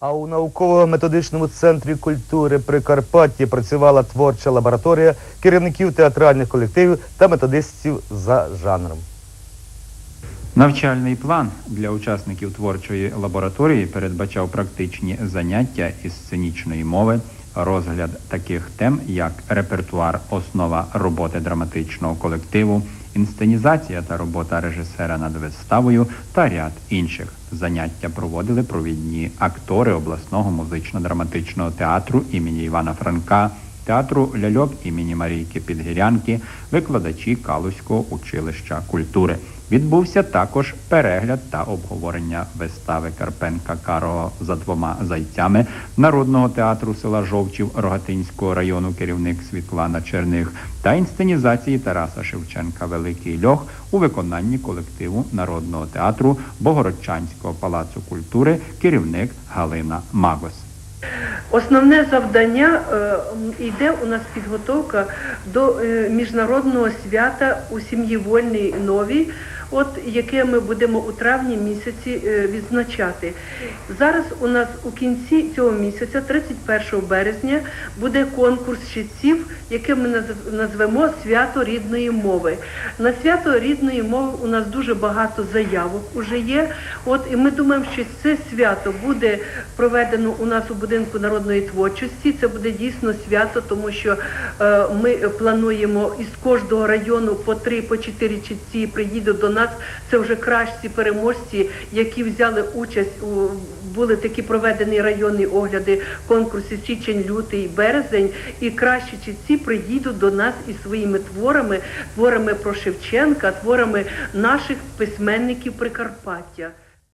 А у науково-методичному центрі культури Прикарпатті працювала творча лабораторія керівників театральних колективів та методистів за жанром. Навчальний план для учасників творчої лабораторії передбачав практичні заняття із сценічної мови, розгляд таких тем, як репертуар, основа роботи драматичного колективу, інсценізація та робота режисера над виставою та ряд інших. Заняття проводили провідні актори обласного музично-драматичного театру імені Івана Франка, театру ляльок імені Марійки Підгірянки, викладачі Калузького училища культури. Відбувся також перегляд та обговорення вистави Карпенка Карого за двома зайцями Народного театру села Жовчів Рогатинського району керівник Світлана Черних та інсценізації Тараса Шевченка Великий Льох у виконанні колективу Народного театру Богородчанського палацу культури керівник Галина Магос. Основне завдання е, йде у нас підготовка до е, міжнародного свята у сім'ї вольній новій, от яке ми будемо у травні місяці е, відзначати. Зараз у нас у кінці цього місяця, 31 березня, буде конкурс читців, який ми назвемо Свято рідної мови. На свято рідної мови у нас дуже багато заявок уже є. От і ми думаємо, що це свято буде проведено у нас у будинку народної творчості. Це буде дійсно свято, тому що е, ми плануємо із кожного району по три, по чотири чітці приїдуть до нас. Це вже кращі переможці, які взяли участь у були такі проведені районні огляди конкурси січень, лютий, березень. І кращі чітці приїдуть до нас із своїми творами, творами про Шевченка, творами наших письменників Прикарпаття.